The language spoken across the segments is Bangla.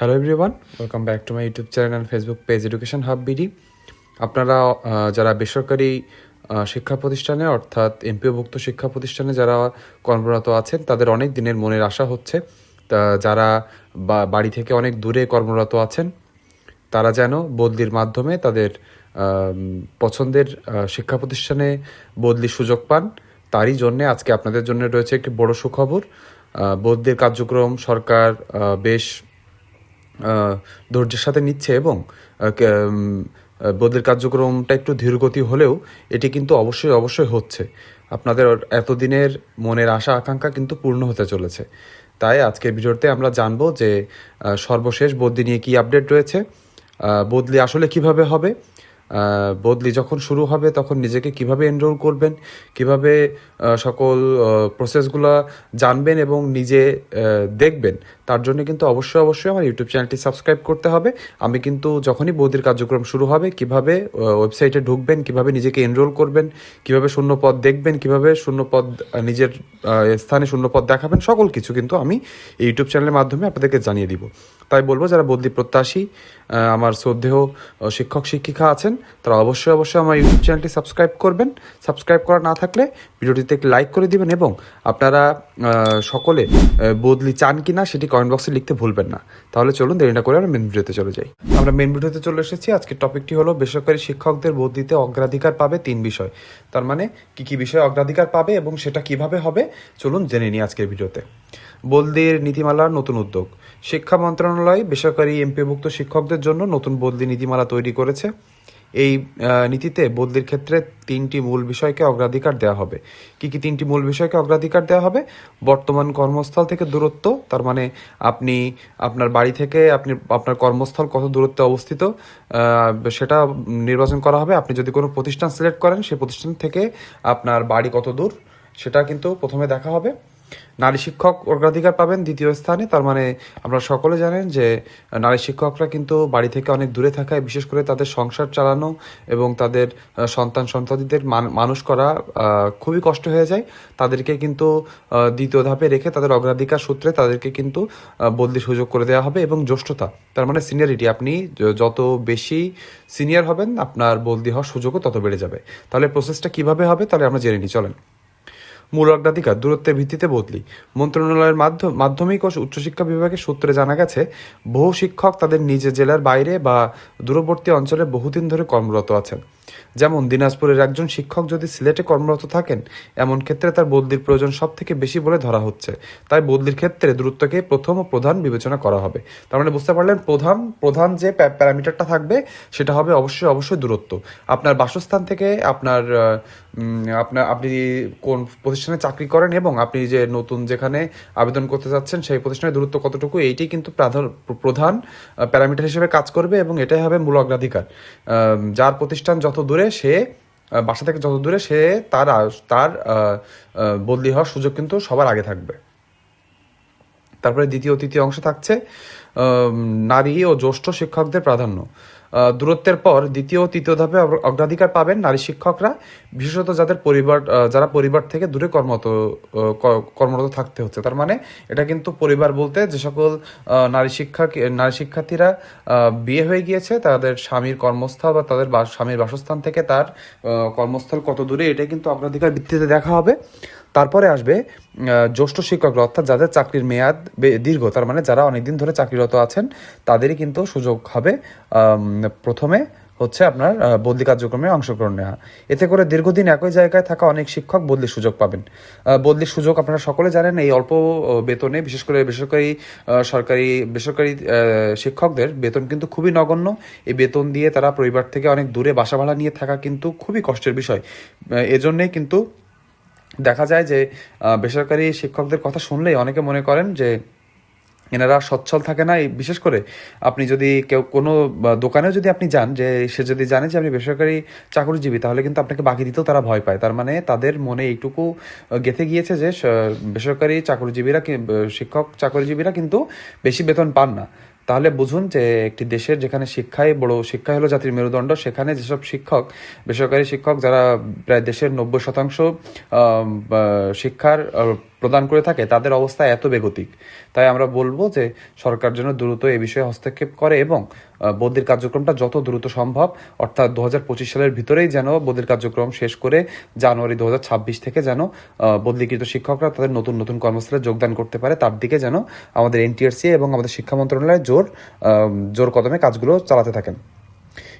Hello everyone welcome back to my YouTube channel and Facebook page education hub BD আপনারা যারা বেসরকারি শিক্ষা প্রতিষ্ঠানে, অর্থাৎ এমপিওভুক্ত শিক্ষা প্রতিষ্ঠানে যারা কর্মরত আছেন, তাদের অনেক দিনের মনের আশা হচ্ছে, তা যারা বাড়ি থেকে অনেক দূরে কর্মরত আছেন, তারা যেন বদলির মাধ্যমে তাদের পছন্দের শিক্ষা প্রতিষ্ঠানে বদলির সুযোগ পান। তারই জন্যে আজকে আপনাদের জন্য রয়েছে একটি বড় সুখবর। বদলির কার্যক্রম সরকার বেশ ধৈর্যের সাথে নিচ্ছে এবং বদলির কার্যক্রমটা একটু ধীরগতি হলেও এটি কিন্তু অবশ্যই অবশ্যই হচ্ছে। আপনাদের এতদিনের মনের আশা, আকাঙ্ক্ষা কিন্তু পূর্ণ হতে চলেছে। তাই আজকের ভিডিওতে আমরা জানব যে সর্বশেষ বদলি নিয়ে কি আপডেট রয়েছে বদলি আসলে কীভাবে হবে বদলি যখন শুরু হবে তখন নিজেকে কীভাবে এনরোল করবেন, কীভাবে সকল প্রসেসগুলো জানবেন এবং নিজে দেখবেন তার জন্য কিন্তু অবশ্যই অবশ্যই আমার ইউটিউব চ্যানেলটি সাবস্ক্রাইব করতে হবে। আমি কিন্তু যখনই বৌদির কার্যক্রম শুরু হবে, কীভাবে ওয়েবসাইটে ঢুকবেন, কীভাবে নিজেকে এনরোল করবেন, কীভাবে শূন্য পদ দেখবেন, কীভাবে শূন্য পদ নিজের স্থানে শূন্য পদ দেখাবেন, সকল কিছু কিন্তু আমি ইউটিউব চ্যানেলের মাধ্যমে আপনাদেরকে জানিয়ে দিব। তাই বলব, যারা বদলি প্রত্যাশী আমার শ্রদ্ধেয় শিক্ষক, শিক্ষিকা আছেন, তারা অবশ্যই অবশ্যই আমার ইউটিউব চ্যানেলটি সাবস্ক্রাইব করবেন। সাবস্ক্রাইব করা না থাকলে ভিডিওটিতে একটি লাইক করে দিবেন এবং আপনারা সকলে বদলি চান কি না সেটি কমেন্ট বক্সে লিখতে ভুলবেন না। তাহলে চলুন দেরি না করে আমরা মেন ভিডিওতে চলে যাই। আমরা মেন ভিডিওতে চলে এসেছি। আজকের টপিকটি হলো বেসরকারি শিক্ষকদের বদলিতে অগ্রাধিকার পাবে তিন বিষয়। তার মানে কি কি বিষয়ে অগ্রাধিকার পাবে এবং সেটা কীভাবে হবে? চলুন জেনে নিই আজকের ভিডিওতে বদলির নীতিমালার নতুন উদ্যোগ। শিক্ষা মন্ত্রণালয় বেসরকারি এমপিভুক্ত শিক্ষকদের জন্য নতুন বদলি নীতিমালা তৈরি করেছে। এই নীতিতে বদলির ক্ষেত্রে তিনটি মূল বিষয়কে অগ্রাধিকার দেওয়া হবে। কি কি তিনটি মূল বিষয়কে অগ্রাধিকার দেওয়া হবে? বর্তমান কর্মস্থল থেকে দূরত্ব, তার মানে আপনি, আপনার বাড়ি থেকে আপনি, আপনার কর্মস্থল কত দূরত্বে অবস্থিত সেটা নির্বাচন করা হবে। আপনি যদি কোনো প্রতিষ্ঠান সিলেক্ট করেন সেই প্রতিষ্ঠান থেকে আপনার বাড়ি কত দূর, সেটা কিন্তু প্রথমে দেখা হবে। নারী শিক্ষক অগ্রাধিকার পাবেন দ্বিতীয় স্থানে। তার মানে আমরা সকলে জানেন যে নারী শিক্ষকরা কিন্তু বাড়ি থেকে অনেক দূরে থাকায় বিশেষ করে তাদের সংসার চালানো এবং তাদের সন্তান সন্ততিদের মান- মানুষ করা খুবই কষ্ট হয়ে যায়। তাদেরকে কিন্তু দ্বিতীয় ধাপে রেখে তাদের অগ্রাধিকার সূত্রে তাদেরকে কিন্তু আহ, বদলি সুযোগ করে দেওয়া হবে এবং জ্যেষ্ঠতা তার মানে সিনিয়রিটি। আপনি যত বেশি সিনিয়র হবেন আপনার বদলি হওয়ার সুযোগও তত বেড়ে যাবে। তাহলে প্রসেসটা কীভাবে হবে তাহলে আমরা জেনে নিই। চলেন। মূল অগ্রাধিকার দূরত্বের ভিত্তিতে বদলি। মন্ত্রণালয়ের মাধ্যম, মাধ্যমিক ও উচ্চশিক্ষা বিভাগের সূত্রে জানা গেছে, বহু শিক্ষক তাদের নিজের জেলার বাইরে বা দূরবর্তী অঞ্চলে বহুদিন ধরে কর্মরত আছেন। যেমন দিনাজপুরের একজন শিক্ষক যদি সিলেটে কর্মরত থাকেন, এমন ক্ষেত্রে তার বদলির প্রয়োজন সব থেকে বেশি বলে ধরা হচ্ছে। তাই বদলির ক্ষেত্রে দূরত্বকে প্রথম ও প্রধান বিবেচনা করা হবে। তার মানে বুঝতে পারলেন, প্রধান প্রধান যে প্যারামিটারটা থাকবে, সেটা হবে অবশ্যই অবশ্যই দূরত্ব। আপনার বাসস্থান থেকে আপনার আপনার, আপনি কোন প্রতিষ্ঠানে চাকরি করেন এবং আপনি যে নতুন যেখানে আবেদন করতে যাচ্ছেন, সেই প্রতিষ্ঠানের দূরত্ব কতটুকু এইটি কিন্তু প্রাধান- প্যারামিটার হিসেবে কাজ করবে এবং এটাই হবে মূল অগ্রাধিকার। যার প্রতিষ্ঠান যত দূরে সে আহ, বাসা থেকে যত দূরে সে তার তার বদলি হওয়ার সুযোগ কিন্তু সবার আগে থাকবে। তারপরে দ্বিতীয় তৃতীয় অংশ থাকছে নারী ও জ্যেষ্ঠ শিক্ষকদের প্রাধান্য। দূরত্বের পর দ্বিতীয় ও তৃতীয় ধাপে অগ্র- অগ্রাধিকার পাবেন নারী শিক্ষকরা, বিশেষত যাদের পরিবার যারা পরিবার থেকে দূরে কর্মরত কর্মরত থাকতে হচ্ছে। তার মানে এটা কিন্তু পরিবার বলতে যে সকল নারী শিক্ষা নারী শিক্ষার্থীরা বিয়ে হয়ে গিয়েছে, তাদের স্বামীর কর্মস্থল বা তাদের স্বামীর বাসস্থান থেকে তার কর্মস্থল কত দূরে এটা কিন্তু অগ্রাধিকার ভিত্তিতে দেখা হবে। তারপরে আসবে জ্যেষ্ঠ শিক্ষকরা, অর্থাৎ যাদের চাকরির মেয়াদ দীর্ঘ, তার মানে যারা অনেকদিন ধরে চাকরিরত আছেন, তাদেরই কিন্তু সুযোগ হবে প্রথমে হচ্ছে আপনার বদলি কার্যক্রমে অংশগ্রহণ নেওয়া। এতে করে দীর্ঘদিন একই জায়গায় থাকা অনেক শিক্ষক বদলির সুযোগ পাবেন। বদলির সুযোগ আপনারা সকলে জানেন, এই অল্প বেতনে, বিশেষ করে বেসরকারি সরকারি, বেসরকারি শিক্ষকদের বেতন কিন্তু খুবই নগণ্য। এই বেতন দিয়ে তারা পরিবার থেকে অনেক দূরে বাসা ভাড়া নিয়ে থাকা কিন্তু খুবই কষ্টের বিষয়। এজন্যই কিন্তু দেখা যায় যে বেসরকারি শিক্ষকদের কথা শুনলেই অনেকে মনে করেন যে, এনারা সচ্ছল থাকে না। বিশেষ করে আপনি যদি কেউ কোনো দোকানেও যদি আপনি যান যে, সে যদি জানে যে আপনি বেসরকারি চাকরিজীবী, তাহলে কিন্তু আপনাকে বাকি দিতেও তারা ভয় পায়। তার মানে তাদের মনে এইটুকু গেঁথে গিয়েছে যে বেসরকারি চাকরিজীবীরা শিক্ষক চাকরিজীবীরা কিন্তু বেশি বেতন পান না। তাহলে বুঝুন যে একটি দেশের যেখানে শিক্ষাই বড় শিক্ষা হলো জাতির মেরুদণ্ড সেখানে যেসব শিক্ষক বেসরকারি শিক্ষক যারা প্রায় দেশের নব্বই শতাংশ শিক্ষার প্রদান করে থাকে তাদের অবস্থা এত বেগতিক। তাই আমরা বলব যে সরকার যেন দ্রুত এ বিষয়ে হস্তক্ষেপ করে এবং আহ, বদলির কার্যক্রমটা যত দ্রুত সম্ভব অর্থাৎ দু হাজার পঁচিশ সালের ভিতরেই যেন বদলির কার্যক্রম শেষ করে জানুয়ারি দু হাজার ছাব্বিশ থেকে যেন বদলিকৃত শিক্ষকরা তাদের নতুন নতুন কর্মস্থলে যোগদান করতে পারে তার দিকে যেন আমাদের এনটিআরসি এবং আমাদের শিক্ষা মন্ত্রণালয় জোর আহ, জোর কদমে কাজগুলো চালাতে থাকেন।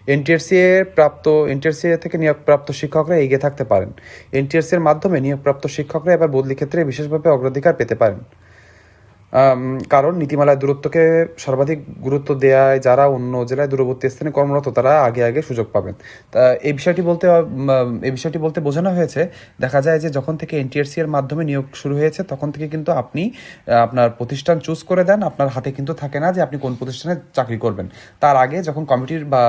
এনটিআরসি এর প্রাপ্ত এনটিআরসি থেকে নিয়োগপ্রাপ্ত শিক্ষকরা এগিয়ে থাকতে পারেন। এনটিএসসি এর মাধ্যমে নিয়োগপ্রাপ্ত শিক্ষকরা এবার বদলি ক্ষেত্রে বিশেষভাবে অগ্রাধিকার পেতে পারেন। কারণ নীতিমালায় দূরত্বকে সর্বাধিক গুরুত্ব দেওয়ায় যারা অন্য জেলায় দূরবর্তী স্থানে কর্মরত, তারা আগে আগে সুযোগ পাবেন। তা, এই বিষয়টি বলতে এই বিষয়টি বলতে বোঝানো হয়েছে, দেখা যায় যে যখন থেকে এনটিআরসি এর মাধ্যমে নিয়োগ শুরু হয়েছে, তখন থেকে কিন্তু আপনি আপনার প্রতিষ্ঠান চুজ করে দেন, আপনার হাতে কিন্তু থাকে না যে আপনি কোন প্রতিষ্ঠানে চাকরি করবেন। তার আগে যখন কমিটির বা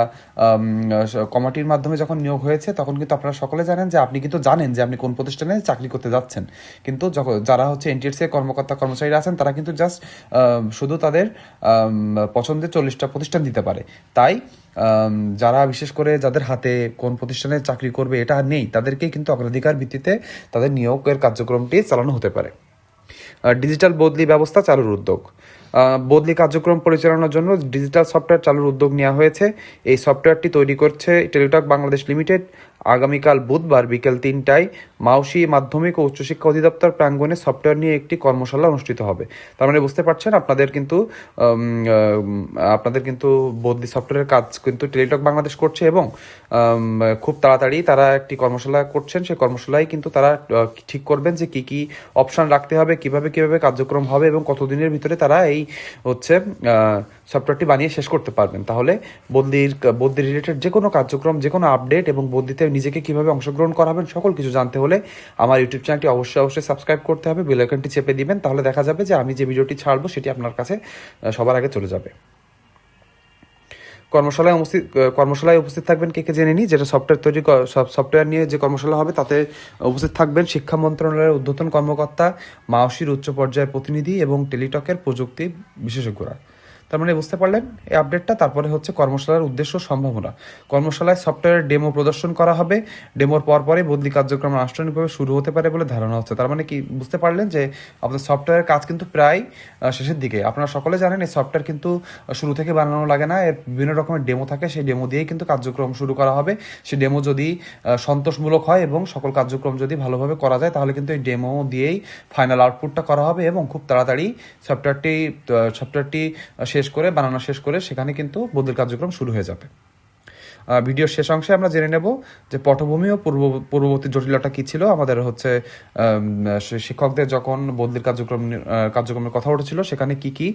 কমিটির মাধ্যমে যখন নিয়োগ হয়েছে, তখন কিন্তু আপনারা সকলে জানেন যে আপনি কিন্তু জানেন যে আপনি কোন প্রতিষ্ঠানে চাকরি করতে যাচ্ছেন। কিন্তু যারা হচ্ছে এনটিএসসি কর্মকর্তা কর্মচারীরা আছেন, তারা কিন্তু জাস্ট শুধু তাদের পছন্দের চল্লিশটা প্রতিষ্ঠান দিতে পারে। তাই যারা বিশেষ করে যাদের হাতে কোন প্রতিষ্ঠানে চাকরি করবে এটা নেই তাদেরকে কিন্তু অগ্রাধিকার ভিত্তিতে তাদের নিয়োগের কার্যক্রমটি চালানো হতে পারে। ডিজিটাল বদলি ব্যবস্থা চালুর উদ্যোগ। বদলি কার্যক্রম পরিচালনার জন্য ডিজিটাল সফটওয়্যার চালুর উদ্যোগ নেওয়া হয়েছে। এই সফটওয়্যারটি তৈরি করছে টেলিটক বাংলাদেশ লিমিটেড আগামীকাল বুধবার বিকেল তিনটায় মাউসি মাধ্যমিক ও উচ্চশিক্ষা অধিদপ্তর প্রাঙ্গণে সফটওয়্যার নিয়ে একটি কর্মশালা অনুষ্ঠিত হবে। তার মানে বুঝতে পারছেন, আপনাদের কিন্তু আপনাদের কিন্তু বদলি সফটওয়্যারের কাজ কিন্তু টেলিটক বাংলাদেশ করছে এবং খুব তাড়াতাড়ি তারা একটি কর্মশালা করছেন। সেই কর্মশালায় কিন্তু তারা ঠিক করবেন যে কি কি অপশান রাখতে হবে, কীভাবে কীভাবে কার্যক্রম হবে এবং কতদিনের ভিতরে তারা এই হচ্ছে সফটওয়্যারটি বানিয়ে শেষ করতে পারবেন। তাহলে বন্দির বদলি রিলেটেড যে কোনো কার্যক্রম, যে কোনো আপডেট এবং বন্দিতে নিজেকে কীভাবে অংশগ্রহণ করাবেন, সকল কিছু জানতে হলে আমার ইউটিউব চ্যানেলটি অবশ্যই অবশ্যই সাবস্ক্রাইব করতে হবে। বেলাইকনটি চেপে দিবেন, তাহলে দেখা যাবে যে আমি যে ভিডিওটি ছাড়বো, সেটি আপনার কাছে সবার আগে চলে যাবে। কর্মশালায় উপস্থিত কর্মশালায় উপস্থিত থাকবেন কে কে জেনে নিই? যেটা সফটওয়্যার তৈরি সফটওয়্যার নিয়ে যে কর্মশালা হবে, তাতে উপস্থিত থাকবেন শিক্ষা মন্ত্রণালয়ের ঊর্ধ্বতন কর্মকর্তা মাওসির উচ্চ পর্যায়ের প্রতিনিধি এবং টেলিটকের প্রযুক্তি বিশেষজ্ঞরা। তার মানে বুঝতে পারলেন? এই আপডেটটা তারপরে হচ্ছে কর্মশালার উদ্দেশ্য সম্ভাবনা। কর্মশালায় সফটওয়্যারের ডেমো প্রদর্শন করা হবে। ডেমোর পর পরে বদলি কার্যক্রম আনুষ্ঠানিকভাবে শুরু হতে পারে বলে ধারণা হচ্ছে। তার মানে কি, বুঝতে পারলেন যে আপনার সফটওয়্যারের কাজ কিন্তু প্রায় শেষের দিকে। আপনারা সকলে জানেন এই সফটওয়্যার কিন্তু শুরু থেকে বানানো লাগে না। এর বিভিন্ন রকমের ডেমো থাকে। সেই ডেমো দিয়েই কিন্তু কার্যক্রম শুরু করা হবে। সেই ডেমো যদি সন্তোষমূলক হয় এবং সকল কার্যক্রম যদি ভালোভাবে করা যায়, তাহলে কিন্তু এই ডেমো দিয়েই ফাইনাল আউটপুটটা করা হবে এবং খুব তাড়াতাড়ি সফটওয়্যারটি সফটওয়্যারটি শেষ করে, বানানো শেষ করে সেখানে কিন্তু বদলির কার্যক্রম শুরু হয়ে যাবে। ভিডিও শেষ অংশে আমরা জেনে নেব যে পটভূমি ও পূর্ব, পূর্ববর্তী জটিলতা কী ছিল। আমাদের হচ্ছে শিক্ষকদের যখন বদলির কার্যক্রম কার্যক্রমের কথা উঠেছিল, সেখানে কি কি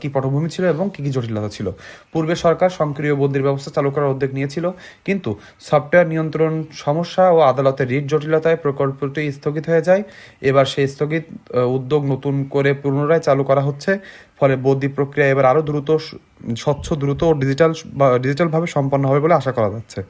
কি পটভূমি ছিল এবং কি কি জটিলতা ছিল। পূর্বে সরকার সক্রিয় বদলির ব্যবস্থা চালু করার উদ্যোগ নিয়েছিল, কিন্তু সফটওয়্যার নিয়ন্ত্রণ সমস্যা ও আদালতের রিট জটিলতায় প্রকল্পটি স্থগিত হয়ে যায়। এবার সেই স্থগিত উদ্যোগ নতুন করে পুনরায় চালু করা হচ্ছে। ফলে বৌদ্ধি প্রক্রিয়া এবার আরও দ্রুত স্বচ্ছ দ্রুত ও ডিজিটাল ডিজিটালভাবে সম্পন্ন হবে বলে আশা করা যাচ্ছে।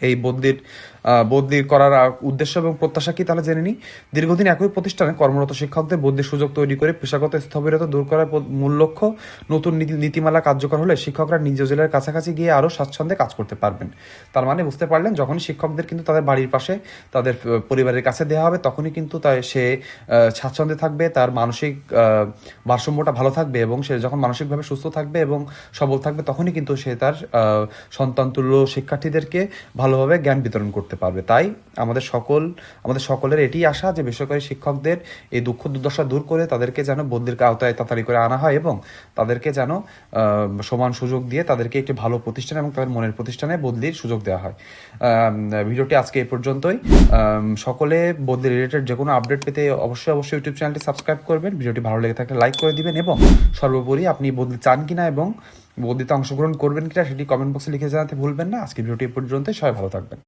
এই বদলির আহ, বদলি করার উদ্দেশ্য এবং প্রত্যাশা কি তাহলে জেনে নিই। দীর্ঘদিন একই প্রতিষ্ঠানে কর্মরত শিক্ষকদের বদলির সুযোগ তৈরি করে পেশাগত স্থবিরতা দূর করার মূল লক্ষ্য, নতুন নীতি নীতিমালা কার্যকর হলে শিক্ষকরা নিজ জেলার কাছাকাছি গিয়ে আরও স্বাচ্ছন্দ্যে কাজ করতে পারবেন। তার মানে বুঝতে পারলেন, যখনই শিক্ষকদের কিন্তু তাদের বাড়ির পাশে, তাদের পরিবারের কাছে দেওয়া হবে, তখনই কিন্তু তাই সে স্বাচ্ছন্দ্যে থাকবে, তার মানসিক ভারসাম্যটা ভালো থাকবে এবং সে যখন মানসিকভাবে সুস্থ থাকবে এবং সবল থাকবে, তখনই কিন্তু সে তার সন্তানতুল্য শিক্ষার্থীদেরকে ভালোভাবে জ্ঞান বিতরণ করতে পারবে। তাই আমাদের সকল, আমাদের সকলের এটি আশা যে বেসরকারি শিক্ষকদের এই দুঃখ দুর্দশা দূর করে তাদেরকে যেন বদলির আওতায় তাড়াতাড়ি করে আনা হয় এবং তাদেরকে যেন সমান সুযোগ দিয়ে তাদেরকে একটি ভালো প্রতিষ্ঠান এবং তাদের মনের প্রতিষ্ঠানে বদলির সুযোগ দেওয়া হয়। ভিডিওটি আজকে এই পর্যন্তই। সকলে বদলি রিলেটেড যে কোনো আপডেট পেতে অবশ্যই অবশ্যই ইউটিউব চ্যানেলটি সাবস্ক্রাইব করবেন। ভিডিওটি ভালো লেগে থাকলে লাইক করে দিবেন এবং সর্বোপরি আপনি বদলি চান কিনা এবং বদলিতে অংশগ্রহণ করবেন কিনা সেটি কমেন্ট বক্সে লিখে জানাতে ভুলবেন না। আজকে ভিডিওটি এ পর্যন্তই। সবাই ভালো থাকবেন।